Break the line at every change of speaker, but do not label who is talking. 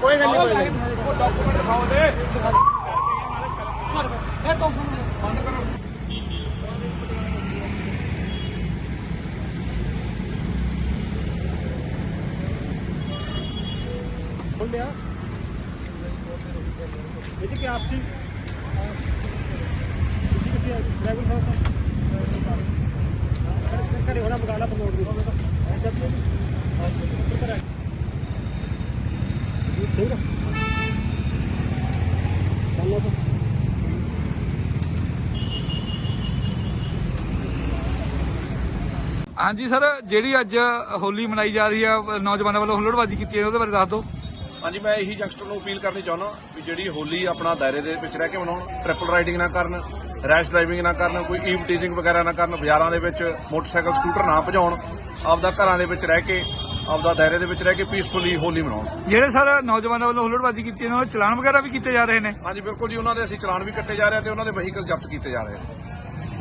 ਕੋਈ ਗੱਲ ਨਹੀਂ, ਕੋਈ ਗੱਲ ਨਹੀਂ।
ਉਹ ਡਾਕੂਮੈਂਟ ਦਿਖਾਓ ਦੇ ਇਹ ਤੋਂ ਬੰਦ ਕਰੋ ਬੋਲਿਆ ਇਹ ਕਿ ਆਪਸੀ? ਕਰੇ ਹੋਣਾ ਬਗਾਲਾ ਪ੍ਰਮੋਟ ਦੀ ਇਹ ਸਹੀ ਨਾ। ਚੱਲੋ ਤਾਂ
ਹਾਂਜੀ ਸਰ ਜਿਹੜੀ ਅੱਜ ਹੋਲੀ ਮਨਾਈ ਜਾ ਰਹੀ ਆ ਨੌਜਵਾਨਾਂ ਵੱਲੋਂ ਹੁੱਲੜਬਾਜ਼ੀ ਕੀਤੀ ਹੈ ਉਹਦੇ ਬਾਰੇ ਦੱਸ ਦਿਓ।
ਹਾਂਜੀ ਮੈਂ ਇਹੀ ਯੰਗਸਟਰ ਨੂੰ ਅਪੀਲ ਕਰਨੀ ਚਾਹੁੰਦਾ ਵੀ ਜਿਹੜੀ ਹੋਲੀ ਆਪਣਾ ਦਾਇਰੇ ਦੇ ਵਿੱਚ ਰਹਿ ਕੇ ਮਨਾਉਣ ਟ੍ਰਿਪਲ ਰਾਈਡਿੰਗ ਨਾ ਕਰਨ ਰੈਸ਼ ਡਰਾਈਵਿੰਗ ਨਾ ਕਰਨ ਕੋਈ ਈਵ ਟੀਜ਼ਿੰਗ ਵਗੈਰਾ ਨਾ ਕਰਨ ਬਾਜ਼ਾਰਾਂ ਦੇ ਵਿੱਚ ਮੋਟਰਸਾਈਕਲ ਸਕੂਟਰ ਨਾ ਭਜਾਉਣ ਆਪਦਾ ਘਰਾਂ ਦੇ ਵਿੱਚ ਰਹਿ ਕੇ ਆਪਦਾ ਦਾਇਰੇ ਦੇ ਵਿੱਚ ਰਹਿ ਕੇ ਪੀਸਫੁਲੀ ਹੋਲੀ ਮਨਾਉਣ।
ਜਿਹੜੇ ਸਰ ਨੌਜਵਾਨਾਂ ਵੱਲੋਂ ਹੁੱਲੜਬਾਜ਼ੀ ਕੀਤੀ ਉਹਨਾਂ ਦੇ ਚਲਾਨ ਵਗੈਰਾ ਵੀ ਕੀਤੇ ਜਾ ਰਹੇ ਨੇ?
ਹਾਂਜੀ ਬਿਲਕੁਲ ਜੀ ਉਹਨਾਂ ਦੇ ਅਸੀਂ ਚਲਾਨ ਵੀ ਕੱਟੇ ਜਾ ਰਹੇ ਤੇ ਉਹਨਾਂ ਦੇ ਵਹੀਕਲ ਜ਼ਬਤ ਕੀਤੇ ਜਾ ਰਹੇ ਨੇ